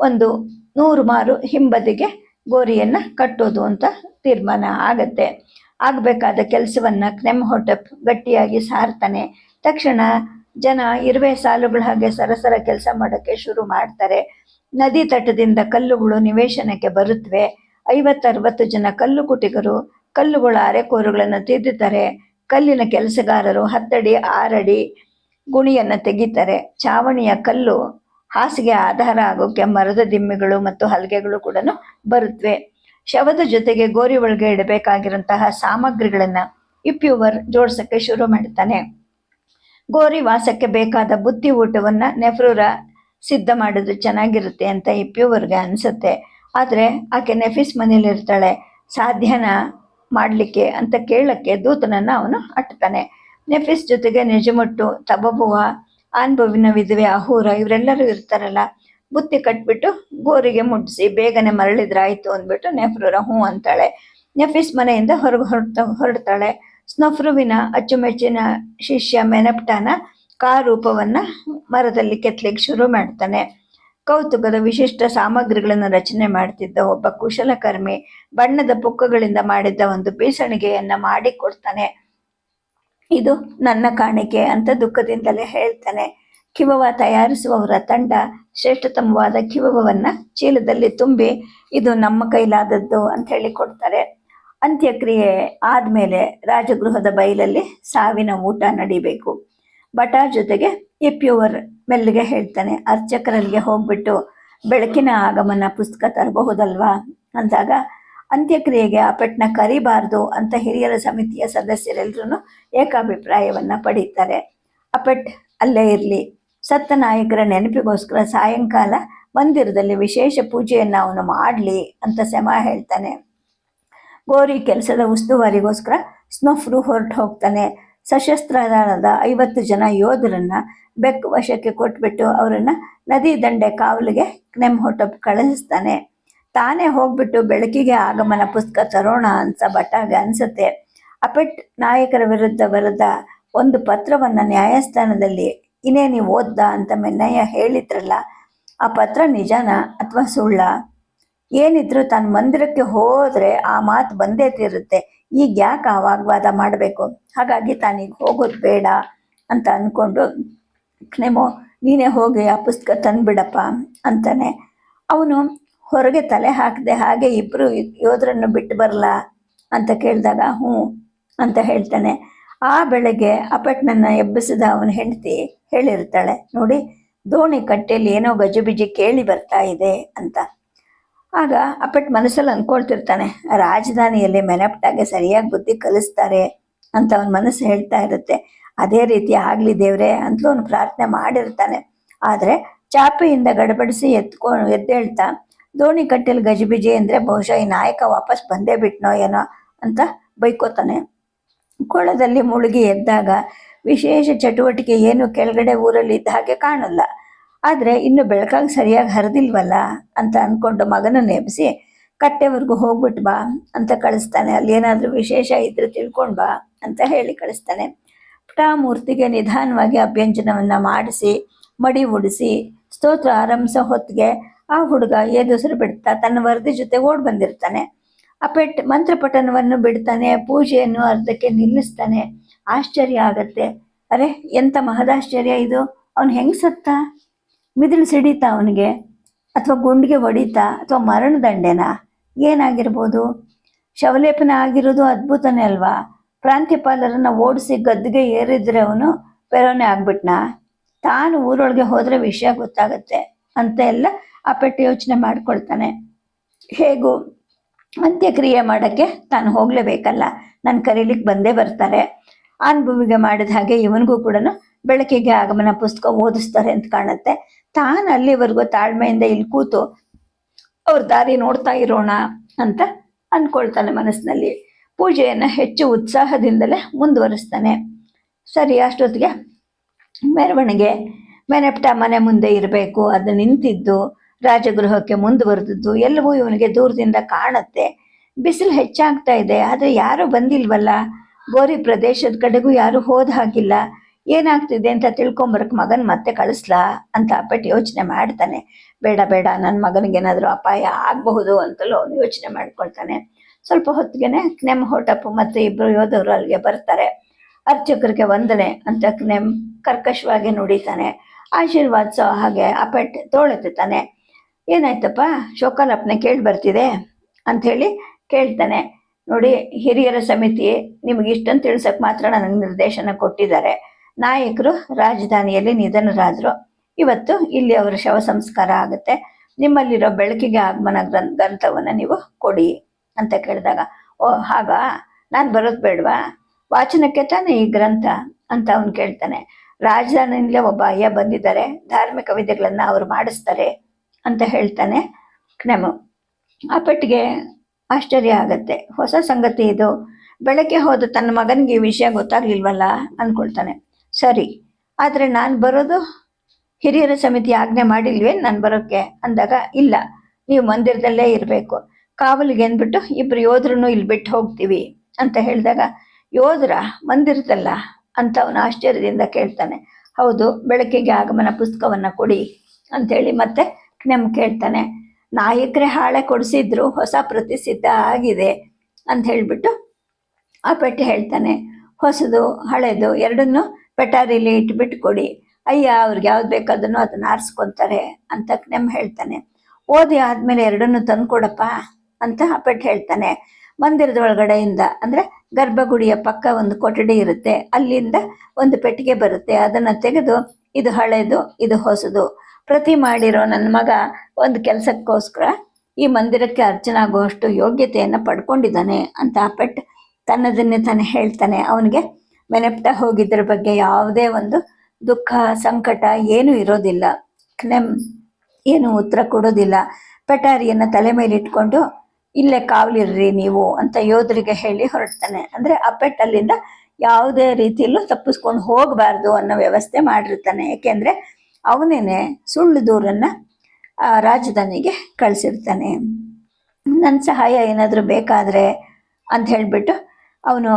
Speaker 1: ಒಂದು ನೂರು ಮಾರು ಹಿಂಬದಿಗೆ ಗೋರಿಯನ್ನು ಕಟ್ಟೋದು ಅಂತ ತೀರ್ಮಾನ ಆಗತ್ತೆ. ಆಗಬೇಕಾದ ಕೆಲಸವನ್ನು ಕ್ನೆಮ್ ಹೊಟಪ್ ಗಟ್ಟಿಯಾಗಿ ಸಾರ್ತಾನೆ. ತಕ್ಷಣ ಜನ ಇರುವೆ ಸಾಲುಗಳ ಹಾಗೆ ಸರಸರ ಕೆಲಸ ಮಾಡೋಕ್ಕೆ ಶುರು ಮಾಡ್ತಾರೆ. ನದಿ ತಟದಿಂದ ಕಲ್ಲುಗಳು ನಿವೇಶನಕ್ಕೆ ಬರುತ್ತವೆ ಐವತ್ತರವತ್ತು ಜನ ಕಲ್ಲು ಕುಟಿಗರು ಕಲ್ಲುಗಳ ಅರೆಕೋರುಗಳನ್ನು ತಿದ್ದುತ್ತಾರೆ ಕಲ್ಲಿನ ಕೆಲಸಗಾರರು ಹತ್ತಡಿ, ಆರಡಿ ಗುಣಿಯನ್ನು ತೆಗಿತಾರೆ. ಚಾವಣಿಯ ಕಲ್ಲು ಹಾಸಿಗೆ ಆಧಾರ ಆಗೋಕ್ಕೆ ಮರದ ದಿಮ್ಮಿಗಳು ಮತ್ತು ಹಲಗೆಗಳು ಕೂಡ ಬರುತ್ತವೆ ಶವದ ಜೊತೆಗೆ ಗೋರಿ ಒಳಗೆ ಇಡಬೇಕಾಗಿರುವಂತಹ ಸಾಮಗ್ರಿಗಳನ್ನು ಇಪ್ಯುವರ್ ಜೋಡ್ಸಕ್ಕೆ ಶುರು ಮಾಡ್ತಾನೆ. ಗೋರಿ ವಾಸಕ್ಕೆ ಬೇಕಾದ ಬುತ್ತಿ ಊಟವನ್ನು ನೆಫ್ರೂರ ಸಿದ್ಧ ಮಾಡಿದ್ರೆ ಚೆನ್ನಾಗಿರುತ್ತೆ ಅಂತ ಇಪ್ಪಿಯವ್ರಿಗೆ ಅನಿಸುತ್ತೆ. ಆದರೆ ಆಕೆ ನೆಫಿಸ್ ಮನೇಲಿರ್ತಾಳೆ ಸಾಧ್ಯನ ಮಾಡಲಿಕ್ಕೆ ಅಂತ ಕೇಳಕ್ಕೆ ದೂತನನ್ನು ಅವನು ಅಟ್ತಾನೆ ನೆಫಿಸ್ ಜೊತೆಗೆ ನಿಜಮಟ್ಟು, ತಬಬುವ ಅನುಭವಿನ ವಿಧವೆ, ಅಹೂರ ಇವರೆಲ್ಲರೂ ಇರ್ತಾರಲ್ಲ, ಬುತ್ತಿ ಕಟ್ಬಿಟ್ಟು ಗೋರಿಗೆ ಮುಟ್ಟಿಸಿ ಬೇಗನೆ ಮರಳಿದ್ರಾಯ್ತು ಅಂದ್ಬಿಟ್ಟು ನೆಫ್ರೂರ ಹ್ಞೂ ಅಂತಾಳೆ. ನೆಫಿಸ್ ಮನೆಯಿಂದ ಹೊರಗೆ ಹೊರಟ ಹೊರಡ್ತಾಳೆ. ಸ್ನಫ್ರುವಿನ ಅಚ್ಚುಮೆಚ್ಚಿನ ಶಿಷ್ಯ ಮೆನಪ್ಟಾನ ಕಾರೂಪವನ್ನು ಮರದಲ್ಲಿ ಕೆತ್ತಲಿಕ್ಕೆ ಶುರು ಮಾಡ್ತಾನೆ. ಕೌತುಕದ ವಿಶಿಷ್ಟ ಸಾಮಗ್ರಿಗಳನ್ನು ರಚನೆ ಮಾಡ್ತಿದ್ದ ಒಬ್ಬ ಕುಶಲಕರ್ಮಿ ಬಣ್ಣದ ಪುಕ್ಕಗಳಿಂದ ಮಾಡಿದ್ದ ಒಂದು ಬೀಸಣಿಗೆಯನ್ನ ಮಾಡಿಕೊಡ್ತಾನೆ. ಇದು ನನ್ನ ಕಾಣಿಕೆ ಅಂತ ದುಃಖದಿಂದಲೇ ಹೇಳ್ತಾನೆ. ಕಿವವ ತಯಾರಿಸುವವರ ತಂಡ ಶ್ರೇಷ್ಠತಮವಾದ ಕಿವವನ್ನ ಚೀಲದಲ್ಲಿ ತುಂಬಿ ಇದು ನಮ್ಮ ಕೈಲಾದದ್ದು ಅಂತ ಹೇಳಿ ಕೊಡ್ತಾರೆ. ಅಂತ್ಯಕ್ರಿಯೆ ಆದಮೇಲೆ ರಾಜಗೃಹದ ಬಯಲಲ್ಲಿ ಸಾವಿನ ಊಟ ನಡಿಬೇಕು. ಭಟ ಜೊತೆಗೆ ಇಪ್ಯುವರ್ ಮೆಲ್ಲಿಗೆ ಹೇಳ್ತಾನೆ. ಅರ್ಚಕರಲ್ಲಿಗೆ ಹೋಗ್ಬಿಟ್ಟು ಬೆಳಕಿನ ಆಗಮನ ಪುಸ್ತಕ ತರಬಹುದಲ್ವಾ? ಅಂದಾಗ, ಅಂತ್ಯಕ್ರಿಯೆಗೆ ಆ ಕರಿಬಾರ್ದು ಅಂತ ಹಿರಿಯರ ಸಮಿತಿಯ ಸದಸ್ಯರೆಲ್ಲರೂ ಏಕಾಭಿಪ್ರಾಯವನ್ನು ಪಡೀತಾರೆ. ಅಪೆಟ್ ಅಲ್ಲೇ ಇರಲಿ. ಸತ್ತ ನಾಯಕರ ನೆನಪಿಗೋಸ್ಕರ ಸಾಯಂಕಾಲ ಮಂದಿರದಲ್ಲಿ ವಿಶೇಷ ಪೂಜೆಯನ್ನು ಅವನು ಮಾಡಲಿ ಅಂತ ಸೆಮ ಹೇಳ್ತಾನೆ. ಗೋರಿ ಕೆಲಸದ ಉಸ್ತುವಾರಿಗೋಸ್ಕರ ಸ್ನೋಫ್ರು ಹೊರಟು ಹೋಗ್ತಾನೆ ಸಶಸ್ತ್ರದಾರದ ಐವತ್ತು ಜನ ಯೋಧರನ್ನ ಬೆಕ್ಕು ವಶಕ್ಕೆ ಕೊಟ್ಬಿಟ್ಟು ಅವರನ್ನ ನದಿ ದಂಡೆ ಕಾವಲಿಗೆ ನೆಮ್ ಹೊಟ್ಟಪ್ ಕಳಿಸ್ತಾನೆ. ತಾನೇ ಹೋಗ್ಬಿಟ್ಟು ಬೆಳಕಿಗೆ ಆಗಮನ ಪುಸ್ತಕ ತರೋಣ ಅಂತ ಬಟಾಗ ಅನ್ಸುತ್ತೆ. ಅಪೆಟ್ ನಾಯಕರ ವಿರುದ್ಧ ಬರೆದ ಒಂದು ಪತ್ರವನ್ನ ನ್ಯಾಯಸ್ಥಾನದಲ್ಲಿ ಇನ್ನೇ ನೀವು ಓದ್ದ ಅಂತ ಮೆನ್ನಯ್ಯ ಹೇಳಿದ್ರಲ್ಲ, ಆ ಪತ್ರ ನಿಜಾನ ಅಥವಾ ಸುಳ್ಳ? ಏನಿದ್ರು ತನ್ನ ಮಂದಿರಕ್ಕೆ ಹೋದ್ರೆ ಆ ಮಾತು ಬಂದೇ ತೀರುತ್ತೆ. ಈಗ ಯಾಕೆ ಆ ವಾಗ್ವಾದ ಮಾಡಬೇಕು? ಹಾಗಾಗಿ ತಾನೀಗ ಹೋಗೋದು ಬೇಡ ಅಂತ ಅಂದ್ಕೊಂಡು ಕ್ನೆಮೋ ನೀನೇ ಹೋಗಿ ಆ ಪುಸ್ತಕ ತಂದುಬಿಡಪ್ಪ ಅಂತಾನೆ. ಅವನು ಹೊರಗೆ ತಲೆ ಹಾಕದೆ, ಹಾಗೆ ಇಬ್ಬರು ಯೋಧರನ್ನು ಬಿಟ್ಟು ಬರಲಾ? ಅಂತ ಕೇಳಿದಾಗ, ಹ್ಞೂ ಅಂತ ಹೇಳ್ತಾನೆ. ಆ ಬೆಳಗ್ಗೆ ಅಪಟ್ನನ್ನು ಎಬ್ಬಿಸಿದ ಅವನ ಹೆಂಡತಿ ಹೇಳಿರ್ತಾಳೆ, ನೋಡಿ, ದೋಣಿ ಕಟ್ಟೆಯಲ್ಲಿ ಏನೋ ಗಜುಬಿಜಿ ಕೇಳಿ ಬರ್ತಾ ಇದೆ ಅಂತ. ಆಗ ಅಪ್ಪಟ್ ಮನಸ್ಸಲ್ಲಿ ಅಂದ್ಕೊಳ್ತಿರ್ತಾನೆ ರಾಜಧಾನಿಯಲ್ಲಿ ಮೆನಪ್ಟಾಗೆ ಸರಿಯಾಗಿ ಬುದ್ಧಿ ಕಲಿಸ್ತಾರೆ ಅಂತ ಅವನ ಮನಸ್ಸು ಹೇಳ್ತಾ ಇರುತ್ತೆ. ಅದೇ ರೀತಿ ಆಗಲಿ ದೇವ್ರೆ ಅಂತಲೂ ಅವನು ಪ್ರಾರ್ಥನೆ ಮಾಡಿರ್ತಾನೆ. ಆದರೆ ಚಾಪೆಯಿಂದ ಗಡಬಡಿಸಿ ಎತ್ಕೊಂಡು ಎದ್ದೇಳ್ತಾ, ದೋಣಿ ಕಟ್ಟೆಲಿ ಗಜಿಬಿಜಿ ಅಂದರೆ ಬಹುಶಃ ಈ ನಾಯಕ ವಾಪಸ್ ಬಂದೇ ಬಿಟ್ನೋ ಏನೋ ಅಂತ ಬೈಕೋತಾನೆ. ಕೊಳದಲ್ಲಿ ಮುಳುಗಿ ಎದ್ದಾಗ ವಿಶೇಷ ಚಟುವಟಿಕೆ ಏನು ಕೆಳಗಡೆ ಊರಲ್ಲಿ ಇದ್ದ ಹಾಗೆ ಕಾಣಲ್ಲ. ಆದರೆ ಇನ್ನು ಬೆಳಕಾಗಿ ಸರಿಯಾಗಿ ಹರಿದಿಲ್ವಲ್ಲ ಅಂತ ಅಂದ್ಕೊಂಡು ಮಗನ ಎಬ್ಬಿಸಿ ಕಟ್ಟೆವರೆಗೂ ಹೋಗ್ಬಿಟ್ಟು ಬಾ ಅಂತ ಕಳಿಸ್ತಾನೆ. ಅಲ್ಲಿ ಏನಾದರೂ ವಿಶೇಷ ಇದ್ರೆ ತಿಳ್ಕೊಂಡು ಬಾ ಅಂತ ಹೇಳಿ ಕಳಿಸ್ತಾನೆ. ಪುಟಾಮೂರ್ತಿಗೆ ನಿಧಾನವಾಗಿ ಅಭ್ಯಂಜನವನ್ನು ಮಾಡಿಸಿ, ಮಡಿ ಉಡಿಸಿ, ಸ್ತೋತ್ರ ಆರಂಭಿಸೋ ಹೊತ್ತಿಗೆ ಆ ಹುಡುಗ ಏದುಸಿರು ಬಿಡ್ತಾ ತನ್ನ ವರದಿ ಜೊತೆ ಓಡ್ ಬಂದಿರ್ತಾನೆ. ಅಪೆಟ್ ಮಂತ್ರಪಠನವನ್ನು ಬಿಡ್ತಾನೆ, ಪೂಜೆಯನ್ನು ಅರ್ಧಕ್ಕೆ ನಿಲ್ಲಿಸ್ತಾನೆ. ಆಶ್ಚರ್ಯ ಆಗತ್ತೆ. ಅರೆ ಎಂಥ ಮಹದಾಶ್ಚರ್ಯ ಇದು? ಅವನು ಹೆಂಗ್ ಸತ್ತ? ಮಿದುಳು ಸಿಡಿತಾ ಅವನಿಗೆ, ಅಥವಾ ಗುಂಡಿಗೆ ಹೊಡಿತಾ, ಅಥವಾ ಮರಣದಂಡೆನಾ ಏನಾಗಿರ್ಬೋದು? ಶವಲೇಪನ ಆಗಿರೋದು ಅದ್ಭುತನೇ ಅಲ್ವಾ? ಪ್ರಾಂತ್ಯಪಾಲರನ್ನ ಓಡಿಸಿ ಗದ್ದಿಗೆ ಏರಿದ್ರೆ ಅವನು ಪೆರೋನೆ ಆಗ್ಬಿಟ್ನಾ? ತಾನು ಊರೊಳಗೆ ಹೋದರೆ ವಿಷಯ ಗೊತ್ತಾಗುತ್ತೆ ಅಂತ ಎಲ್ಲ ಅಪೆಟ್ಟು ಯೋಚನೆ ಮಾಡ್ಕೊಳ್ತಾನೆ. ಹೇಗೂ, ಅಂತ್ಯಕ್ರಿಯೆ ಮಾಡೋಕ್ಕೆ ತಾನು ಹೋಗಲೇಬೇಕಲ್ಲ. ನಾನು ಕರೀಲಿಕ್ಕೆ ಬಂದೇ ಬರ್ತಾರೆ. ಅನುಭವಿಗೆ ಮಾಡಿದ ಹಾಗೆ ಇವನಿಗೂ ಕೂಡ ಬೆಳಕಿಗೆ ಆಗಮನ ಪುಸ್ತಕ ಓದಿಸ್ತಾರೆ ಅಂತ ಕಾಣುತ್ತೆ. ತಾನು ಅಲ್ಲಿವರೆಗೂ ತಾಳ್ಮೆಯಿಂದ ಇಲ್ಲಿ ಕೂತು ಅವ್ರ ದಾರಿ ನೋಡ್ತಾ ಇರೋಣ ಅಂತ ಅನ್ಕೊಳ್ತಾನೆ ಮನಸ್ಸಿನಲ್ಲಿ. ಪೂಜೆಯನ್ನು ಹೆಚ್ಚು ಉತ್ಸಾಹದಿಂದಲೇ ಮುಂದುವರಿಸ್ತಾನೆ. ಸರಿ, ಅಷ್ಟೊತ್ತಿಗೆ ಮೆರವಣಿಗೆ. ಮೆನೆಪ್ಟ ಮನೆ ಮುಂದೆ ಇರಬೇಕು, ಅದು ನಿಂತಿದ್ದು, ರಾಜಗೃಹಕ್ಕೆ ಮುಂದುವರೆದಿದ್ದು, ಎಲ್ಲವೂ ಇವನಿಗೆ ದೂರದಿಂದ ಕಾಣುತ್ತೆ. ಬಿಸಿಲು ಹೆಚ್ಚಾಗ್ತಾ ಇದೆ, ಆದರೆ ಯಾರೂ ಬಂದಿಲ್ವಲ್ಲ? ಗೋರಿ ಪ್ರದೇಶದ ಕಡೆಗೂ ಯಾರೂ ಹೋದ ಹಾಗಿಲ್ಲ ಏನಾಗ್ತಿದೆ ಅಂತ ತಿಳ್ಕೊಂಬರಕ್ಕೆ ಮಗನ್ ಮತ್ತೆ ಕಳಿಸ್ಲಾ ಅಂತ ಅಪ್ಪಟ್ಟು ಯೋಚನೆ ಮಾಡ್ತಾನೆ. ಬೇಡ ಬೇಡ ನನ್ನ ಮಗನಿಗೆ ಏನಾದರೂ ಅಪಾಯ ಆಗಬಹುದು ಅಂತಲೂ ಅವನು ಯೋಚನೆ ಮಾಡ್ಕೊಳ್ತಾನೆ. ಸ್ವಲ್ಪ ಹೊತ್ತಿಗೆನೆ ಕ್ನೆಮ್ ಹೊಟಪ್ಪು ಮತ್ತು ಇಬ್ಬರು ಯೋಧವರು ಅಲ್ಲಿಗೆ ಬರ್ತಾರೆ. ಅರ್ಚಕರಿಗೆ ವಂದನೆ ಅಂತ ಕ್ನೆಮ್ ಕರ್ಕಶವಾಗಿ ನುಡಿತಾನೆ. ಆಶೀರ್ವಾದಿಸೋ ಹಾಗೆ ಅಪೆಟ್ ತೋಳೆತ್ತಾನೆ ಏನಾಯ್ತಪ್ಪ? ಶೋಕಾಲಾಪನೆ ಕೇಳಿ ಬರ್ತಿದೆ ಅಂಥೇಳಿ ಕೇಳ್ತಾನೆ. ನೋಡಿ, ಹಿರಿಯರ ಸಮಿತಿ ನಿಮ್ಗೆ ಇಷ್ಟಂತ ತಿಳ್ಸಕ್ ಮಾತ್ರ ನನಗೆ ನಿರ್ದೇಶನ ಕೊಟ್ಟಿದ್ದಾರೆ. ನಾಯಕರು ರಾಜಧಾನಿಯಲ್ಲಿ ನಿಧನರಾದರು. ಇವತ್ತು ಇಲ್ಲಿ ಅವರ ಶವ ಸಂಸ್ಕಾರ ಆಗುತ್ತೆ. ನಿಮ್ಮಲ್ಲಿರೋ ಬೆಳಕಿಗೆ ಆಗಮನ ಗ್ರಂಥ, ಗ್ರಂಥವನ್ನು ನೀವು ಕೊಡಿ ಅಂತ ಕೇಳಿದಾಗ, ಓ, ಹಾಗಾ? ನಾನು ಬರೋದು ಬೇಡವಾ? ವಾಚನಕ್ಕೆ ತಾನೇ ಈ ಗ್ರಂಥ ಅಂತ ಅವನು ಕೇಳ್ತಾನೆ. ರಾಜಧಾನಿಯಲ್ಲೇ ಒಬ್ಬ ಅಯ್ಯ ಬಂದಿದ್ದಾರೆ. ಧಾರ್ಮಿಕ ವಿಧಿಗಳನ್ನು ಅವರು ಮಾಡಿಸ್ತಾರೆ ಅಂತ ಹೇಳ್ತಾನೆ ಕ್ನೆಮು ಆ ಪೆಟ್ಟಿಗೆ ಆಶ್ಚರ್ಯ ಆಗತ್ತೆ. ಹೊಸ ಸಂಗತಿ ಇದು. ಬೆಳಗ್ಗೆ ಹೋದ ತನ್ನ ಮಗನಿಗೆ ಈ ವಿಷಯ ಗೊತ್ತಾಗ್ಲಿಲ್ವಲ್ಲ? ಅಂದ್ಕೊಳ್ತಾನೆ ಸರಿ, ಆದರೆ ನಾನು ಬರೋದು ಹಿರಿಯರ ಸಮಿತಿ ಆಜ್ಞೆ ಮಾಡಿಲ್ವೇ ನಾನು ಬರೋಕ್ಕೆ ಅಂದಾಗ, ಇಲ್ಲ, ನೀವು ಮಂದಿರದಲ್ಲೇ ಇರಬೇಕು. ಕಾವಲಿಗೆ ಅಂದ್ಬಿಟ್ಟು ಇಬ್ಬರು ಯೋಧರನ್ನು ಇಲ್ಲಿ ಬಿಟ್ಟು ಹೋಗ್ತೀವಿ ಅಂತ ಹೇಳಿದಾಗ, ಯೋಧರ ಮಂದಿರದಲ್ಲ ಅಂತ ಅವನು ಆಶ್ಚರ್ಯದಿಂದ ಕೇಳ್ತಾನೆ. ಹೌದು, ಬೆಳಕಿಗೆ ಆಗಮನ ಪುಸ್ತಕವನ್ನು ಕೊಡಿ ಅಂಥೇಳಿ ಮತ್ತೆ ನಮ್ ಕೇಳ್ತಾನೆ. ನಾಯಕರೇ ಹಾಳೆ ಕೊಡಿಸಿದ್ರು, ಹೊಸ ಪ್ರತಿ ಸಿದ್ಧ ಆಗಿದೆ ಅಂತ ಹೇಳಿಬಿಟ್ಟು ಆ ಪೆಟ್ಟು ಹೇಳ್ತಾನೆ. ಹೊಸದು, ಹಳೆದು, ಎರಡನ್ನೂ ಪೆಟಾರಿಲಿ ಇಟ್ಬಿಟ್ಟು ಕೊಡಿ ಅಯ್ಯ, ಅವ್ರಿಗೆ ಯಾವ್ದು ಬೇಕಾದ್ರೂ ಅದನ್ನ ಆರಿಸ್ಕೊಂತಾರೆ ಅಂತ ನೆಮ್ ಹೇಳ್ತಾನೆ. ಓದಿ ಆದ್ಮೇಲೆ ಎರಡನ್ನು ತಂದ್ಕೊಡಪ್ಪ ಅಂತ ಪೆಟ್ ಹೇಳ್ತಾನೆ. ಮಂದಿರದ ಒಳಗಡೆಯಿಂದ ಅಂದ್ರೆ ಗರ್ಭಗುಡಿಯ ಪಕ್ಕ ಒಂದು ಕೊಠಡಿ ಇರುತ್ತೆ. ಅಲ್ಲಿಂದ ಒಂದು ಪೆಟ್ಟಿಗೆ ಬರುತ್ತೆ. ಅದನ್ನ ತೆಗೆದು, ಇದು ಹಳೆದು, ಇದು ಹೊಸದು. ಪ್ರತಿ ಮಾಡಿರೋ ನನ್ನ ಮಗ ಒಂದು ಕೆಲಸಕ್ಕೋಸ್ಕರ ಈ ಮಂದಿರಕ್ಕೆ ಅರ್ಚನೆ ಆಗುವಷ್ಟು ಯೋಗ್ಯತೆಯನ್ನು ಪಡ್ಕೊಂಡಿದ್ದಾನೆ ಅಂತ ಪೆಟ್ ತನ್ನದನ್ನೇ ತಾನೇ ಹೇಳ್ತಾನೆ. ಅವನಿಗೆ ಮೆನೆಪ್ಟ ಹೋಗಿದ್ರ ಬಗ್ಗೆ ಯಾವುದೇ ಒಂದು ದುಃಖ, ಸಂಕಟ ಏನೂ ಇರೋದಿಲ್ಲ. ನೆಮ್ ಏನು ಉತ್ತರ ಕೊಡೋದಿಲ್ಲ. ಪೆಟಾರಿಯನ್ನು ತಲೆ ಮೇಲೆ ಇಟ್ಕೊಂಡು, ಇಲ್ಲೇ ಕಾವಲಿರ್ರಿ ನೀವು ಅಂತ ಯೋಧರಿಗೆ ಹೇಳಿ ಹೊರಡ್ತಾನೆ. ಅಂದರೆ ಆ ಪೆಟ್ಟಲ್ಲಿಂದ ಯಾವುದೇ ರೀತಿಯಲ್ಲೂ ತಪ್ಪಿಸ್ಕೊಂಡು ಹೋಗಬಾರ್ದು ಅನ್ನೋ ವ್ಯವಸ್ಥೆ ಮಾಡಿರ್ತಾನೆ. ಯಾಕೆಂದರೆ ಅವನೇನೆ ಸುಳ್ಳು ದೂರನ್ನು ರಾಜಧಾನಿಗೆ ಕಳಿಸಿರ್ತಾನೆ. ನನ್ನ ಸಹಾಯ ಏನಾದರೂ ಬೇಕಾದರೆ ಅಂತ ಹೇಳಿಬಿಟ್ಟು ಅವನು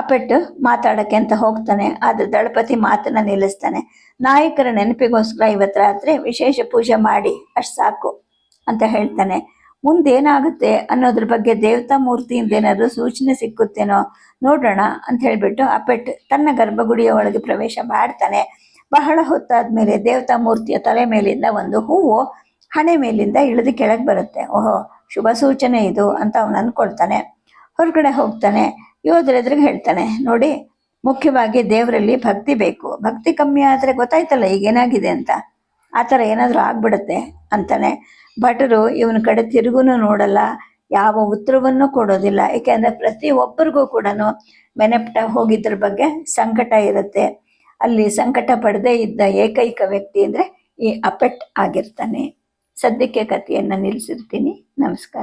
Speaker 1: ಅಪೆಟ್ಟು ಮಾತಾಡಕ್ಕೆ ಅಂತ ಹೋಗ್ತಾನೆ, ಆದ್ರೆ ದಳಪತಿ ಮಾತನ್ನ ನಿಲ್ಲಿಸ್ತಾನೆ. ನಾಯಕರ ನೆನಪಿಗೋಸ್ಕರ ಇವತ್ತು ರಾತ್ರಿ ವಿಶೇಷ ಪೂಜೆ ಮಾಡಿ, ಅಷ್ಟು ಸಾಕು ಅಂತ ಹೇಳ್ತಾನೆ. ಮುಂದೇನಾಗುತ್ತೆ ಅನ್ನೋದ್ರ ಬಗ್ಗೆ ದೇವತಾ ಮೂರ್ತಿಯಿಂದ ಏನಾದರೂ ಸೂಚನೆ ಸಿಕ್ಕುತ್ತೇನೋ ನೋಡೋಣ ಅಂತ ಹೇಳ್ಬಿಟ್ಟು ಅಪೆಟ್ ತನ್ನ ಗರ್ಭಗುಡಿಯ ಒಳಗೆ ಪ್ರವೇಶ ಮಾಡ್ತಾನೆ. ಬಹಳ ಹೊತ್ತಾದ ಮೇಲೆ ದೇವತಾ ಮೂರ್ತಿಯ ತಲೆ ಮೇಲಿಂದ ಒಂದು ಹೂವು ಹಣೆ ಮೇಲಿಂದ ಇಳಿದು ಕೆಳಗೆ ಬರುತ್ತೆ. ಓಹೋ, ಶುಭ ಸೂಚನೆ ಇದು ಅಂತ ಅವನು ಅಂದ್ಕೊಳ್ತಾನೆ ಹೊರಗಡೆ ಹೋಗ್ತಾನೆ. ಯೋಧರ ಎದುರಿಗೆ ಹೇಳ್ತಾನೆ, ನೋಡಿ, ಮುಖ್ಯವಾಗಿ ದೇವರಲ್ಲಿ ಭಕ್ತಿ ಬೇಕು. ಭಕ್ತಿ ಕಮ್ಮಿ ಆದರೆ ಗೊತ್ತಾಯ್ತಲ್ಲ ಈಗ ಏನಾಗಿದೆ ಅಂತ? ಆ ಥರ ಏನಾದರೂ ಆಗ್ಬಿಡುತ್ತೆ? ಅಂತಾನೆ. ಭಟರು, ಇವನ ಕಡೆ ತಿರುಗೂ ನೋಡಲ್ಲ, ಯಾವ ಉತ್ತರವನ್ನು ಕೊಡೋದಿಲ್ಲ. ಏಕೆಂದರೆ ಪ್ರತಿ ಒಬ್ಬರಿಗೂ ಕೂಡ ಮೆನೆಪ್ಟ ಹೋಗಿದ್ರ ಬಗ್ಗೆ ಸಂಕಟ ಇರುತ್ತೆ. ಅಲ್ಲಿ ಸಂಕಟ ಪಡದೇ ಇದ್ದ ಏಕೈಕ ವ್ಯಕ್ತಿ ಅಂದರೆ ಈ ಅಪೆಟ್ ಆಗಿರ್ತಾನೆ. ಸದ್ಯಕ್ಕೆ ಕಥೆಯನ್ನು ನಿಲ್ಲಿಸಿರ್ತೀನಿ ನಮಸ್ಕಾರ.